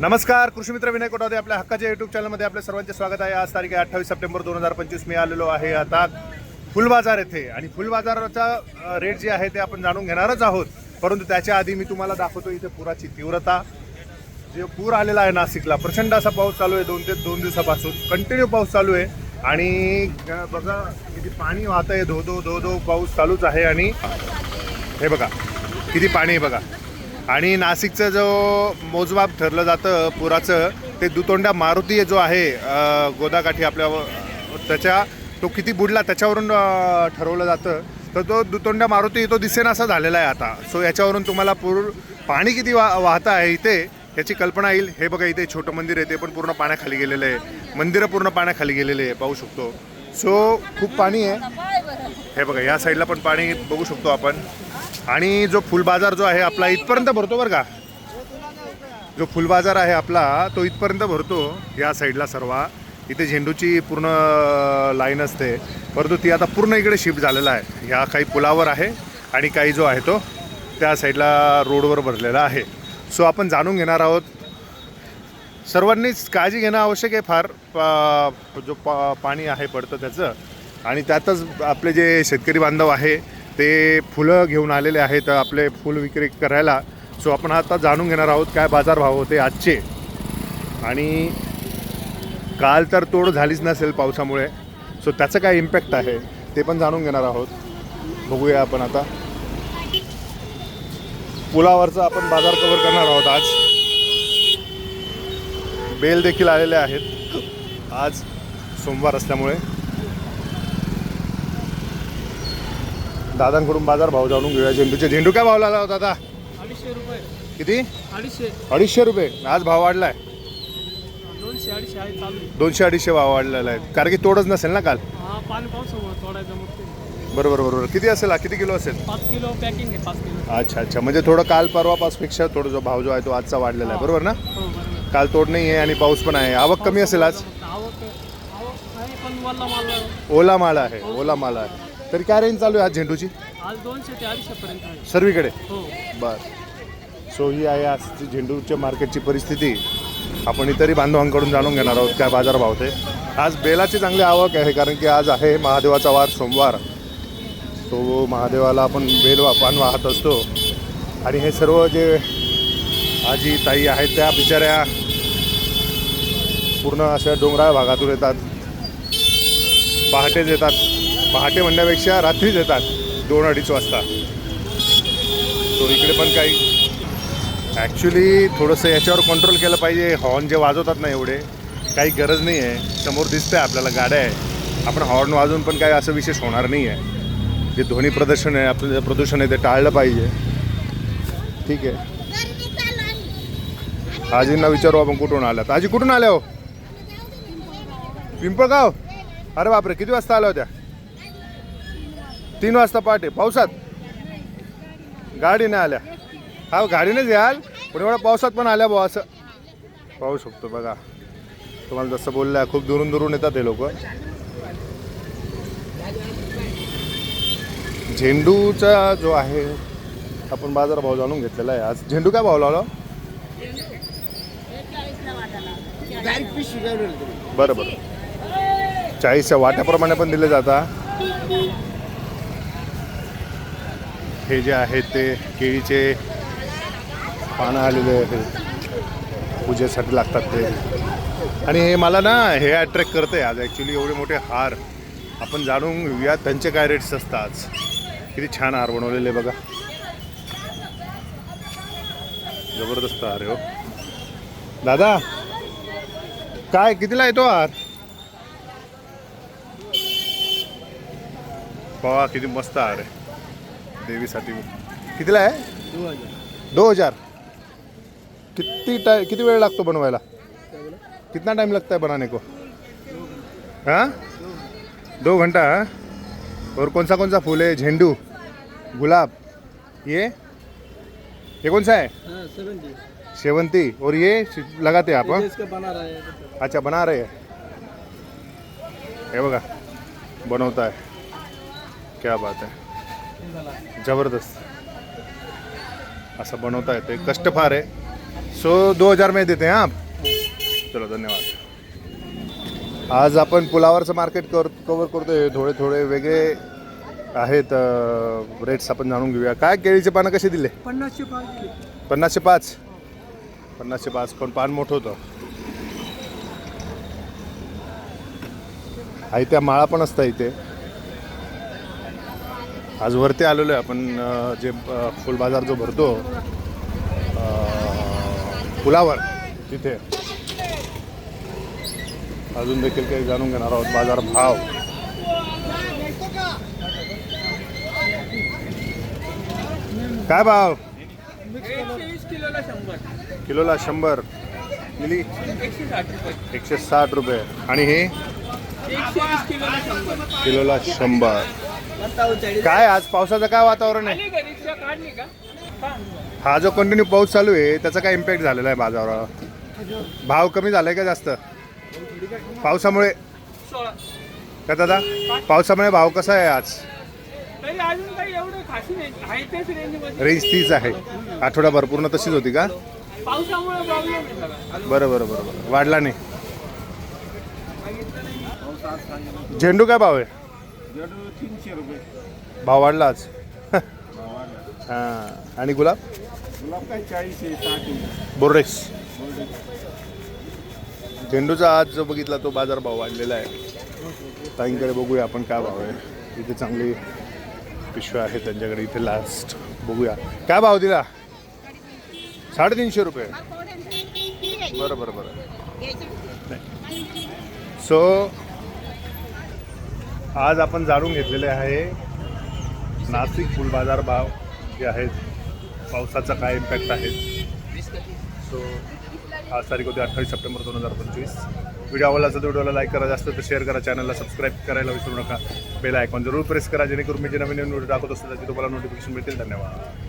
नमस्कार कृषी मित्र विनय कोटावदे आपल्या हक्काच्या युट्यूब चॅनलमध्ये आपल्या सर्वांचे स्वागत आहे. आज तारीख आहे अठ्ठावीस सप्टेंबर दोन हजार पंचवीस. मी आलेलो आहे आता फुलबाजार येथे. आणि फुलबाजाराचा रेट जे आहे ते आपण जाणून घेणारच आहोत. परंतु त्याच्या आधी मी तुम्हाला दाखवतो इथे पुराची तीव्रता. जे पूर आलेला आहे नाशिकला प्रचंड असा पाऊस चालू आहे दोन ते दोन दिवसापासून. कंटिन्यू पाऊस चालू आहे. आणि बघा किती पाणी वाहत आहे धो धो धो धो पाऊस चालूच आहे. आणि हे बघा किती पाणी आहे बघा. आणि नाशिकचं जो मोजमाप ठरलं जातं पुराचं ते दुतोंडा मारुती जो आहे गोदाकाठी आपल्या त्याच्या तो किती बुडला त्याच्यावरून ठरवलं जातं. तर तो दुतोंडा मारुती तो दिसेनासा झालेला आहे आता. सो याच्यावरून तुम्हाला पूर पाणी किती वा वाहतं आहे इथे याची कल्पना येईल. हे बघा इथे छोटं मंदिर आहे ते पण पूर्ण पाण्याखाली गेलेलं आहे. मंदिरं पूर्ण पाण्याखाली गेलेले आहे पाहू शकतो. सो खूप पाणी आहे. हे बघा या साईडला पण पाणी बघू शकतो आपण. आणि जो फुलबाजार जो आहे आपला इथपर्यंत भरतो बरं का? जो फुलबाजार आहे आपला तो इथपर्यंत भरतो या साईडला सर्व. इथे झेंडूची पूर्ण लाईन असते. परंतु ती आता पूर्ण इकडे शिफ्ट झालेला आहे. ह्या काही पुलावर आहे आणि काही जो आहे तो त्या साईडला रोडवर भरलेला आहे. सो आपण जाणून घेणार आहोत. सर्वांनीच काळजी घेणं आवश्यक आहे फार. पा- जो पा पाणी आहे पडतं त्याचं. आणि त्यातच आपले जे शेतकरी बांधव आहे ते फुलं घेऊन आलेले आहेत आपले फुल विक्री करायला. सो आपण आता जाणून घेणार आहोत काय बाजारभाव होते आजचे. आणि काल तर तोड झालीच नसेल पावसामुळे. सो त्याचं काय इम्पॅक्ट आहे ते पण जाणून घेणार आहोत. बघूया आपण आता. पुलावरचा आपण बाजार कवर करणार आहोत आज. बेल देखील आलेले आहेत. आज सोमवार असल्यामुळे. दादांकडून बाजार भाव जाणून घेऊया. झेंडूचे झेंडू काय भाव लागला होता आता? अडीचशे रुपये. किती? अडीचशे. अडीचशे रुपये. आज भाव वाढलाय. दोनशे अडीचशे आहे चालू. आहे. दोनशे अडीचशे भाव वाढलेला आहे. कारण की तोडच नसेल ना काल? हा पाणी पावसामुळे तोडायचं मग ते. बरोबर बरोबर. किती असेल? हा? किती किलो असेल? पाच किलो पॅकिंग आहे पाच किलो. अच्छा अच्छा. म्हणजे थोडं काल परवापासपेक्षा थोडं जो भाव जो आहे तो आजचा वाढलेला आहे. बरोबर ना? हो बरोबर. काल तोड नाही आहे आणि पाऊस पण आहे. आवक कमी असेल आज? आवक आवक आहे पण वल्ला माल ओला माल आहे. ओला माल आहे. तरी काय रेंज चालू आहे आज झेंडूची? आज दोनशे ते अडीचशे पर्यंत आहे. सर्वीकडे? हो. बर. सो ही आहे आजची झेंडूच्या मार्केटची परिस्थिती. आपण इतरही बांधवांकडून जाणून घेणार आहोत काय बाजारभाव ते. आज बेलाची चांगली आवक आहे कारण की आज आहे महादेवाचा वार सोमवार. तो महादेवाला आपण बेल वा- पान वाहत असतो. आणि हे सर्व जे आजी ताई आहेत त्या बिचाऱ्या पूर्ण अशा डोंगराळ भागातून येतात. पहाटेच येतात पहाटे म्हणण्यापेक्षा रात्रीच येतात दोन अडीच वाजता. तो इकडे पण काही ॲक्च्युली थोडंसं याच्यावर कंट्रोल केलं पाहिजे. हॉर्न जे वाजवतात ना एवढे काही गरज नाही आहे. समोर दिसतंय आपल्याला गाड्या आहे. आपण हॉर्न वाजवून पण काही असं विशेष होणार नाही आहे. जे ध्वनी प्रदर्शन आहे आपलं जे प्रदूषण आहे ते टाळलं पाहिजे. ठीक आहे. आजींना विचारू आपण कुठून आल्यात आजी कुठून आल्या हो? पिंपळगाव? अरे बापरे किती वाजता आल्या होत्या? तीन वाजता पहाटे पावसात. गाडी नाही आल्या. हा गाडीनेच याल पण एवढ्या पावसात पण आल्या भाऊ असं. पाहू शकतो बघा. तुम्हाला जसं बोलल्या खूप दुरून दुरून येतात हे लोक. झेंडूचा जो आहे आपण बाजार भाव जाणून घेतलेला आहे आज. झेंडू काय भाव लावला? बरं बरं. चाळीसच्या वाट्याप्रमाणे पण दिले जाता. हे जे आहेत ते केळीचे पानं आलेले आहेत. पूजेसाठी लागतात ते. आणि हे मला ना हे अट्रॅक्ट करते आज. ॲक्च्युली एवढे मोठे हार आपण जाणून घेऊया. त्यांचे काय रेट्स असतात? आज किती छान हार बनवलेले बघा. जबरदस्त हार हो. दादा काय कितीला येतो हार? पवा किती मस्त हार आहे. देवीसाठी. कितीला आहे? दो हजार. किती टाइम किती वेळ लागतो बनवायला? कितना टाइम लगता है बनाने को? हाँ? दो घंटा हाँ? और कौन सा कौन सा फूल है झेंडू गुलाब ये? ये कौन सा है शेवंती और ये लगाते आप हाँ? बना रहा है अच्छा बना रहे हैं. हे बघा बनवत आहे क्या बात आहे जबरदस्त. असं बनवता येते कष्ट फार आहे. सो दो हजार में देते हैं आप. चलो धन्यवाद. आज आपण पुलावरचं मार्केट कर कवर करतोय. थोडे थोडे वेगळे आहेत रेट्स आपण जाणून घेऊया. काय केळीचे पानं कसे दिले? पन्नासशे पाच. पन्नासशे पाच. पन्नासशे पाच. पण पान मोठं होतं? आहे त्या माळा पण असतात इथे. आज वरती आलेलो आहे आपण जे फुल बाजार जो भरतो फुलावर पुलावर तिथे. अजून देखील काही जाणून घेणार आहोत. बाजार भाव. काय भाव? किलोला शंभर. मिली? एकशे साठ रुपये. आणि हे? किलोला शंभर किलोला शंभर. काय आज पावसाचं काय वातावरण आहे? हा. हा जो कंटिन्यू पाऊस चालू आहे त्याचा काय इम्पॅक्ट झालेला आहे बाजारावर? भाव कमी झालाय का जास्त? पावसामुळे का दादा? पावसामुळे भाव कसा आहे आज? तरी अजून काही एवढं खाशी नाही. आहे तेच रेंजमध्ये रेंज तीच आहे. आठवडाभर पूर्ण तशीच होती का? पावसामुळे प्रॉब्लेम आहे सगळा बरं बरं बरं बरं. वाढला नाही. झेंडू काय भाव आहे? तीनशे रुपये. भाव वाढला आज. हां. आणि गुलाब? गुलाब काय चाळीस आहे साठ आहे. बोर्डेक्स झेंडूचा आज जो बघितला तो बाजार भाव वाढलेला आहे. ताईंकडे बघूया आपण काय भाव आहे. इथे चांगली पिशव्या आहे त्यांच्याकडे. इथे लास्ट बघूया. काय भाव दिला? साडेतीनशे रुपये. बरं बरं बरं. सो आज आपण जाणून घेतलेले आहे नाशिक फुल बाजार भाव जे आहेत पावसाचा काय इम्पॅक्ट आहे? सो आज तारीख होती अठ्ठावीस सप्टेंबर दोन हजार पंचवीस. व्हिडिओ आवडला असेल तर व्हिडिओला लाईक करा जास्त तर शेअर करा चॅनलला सबस्क्राईब करायला विसरू नका. बेल आयकॉन जरूर प्रेस करा जेणेकरून मी जे नवीन नवीन व्हिडिओ दाखवत असतो त्याची तुम्हाला नोटिफिकेशन मिळतील. धन्यवाद.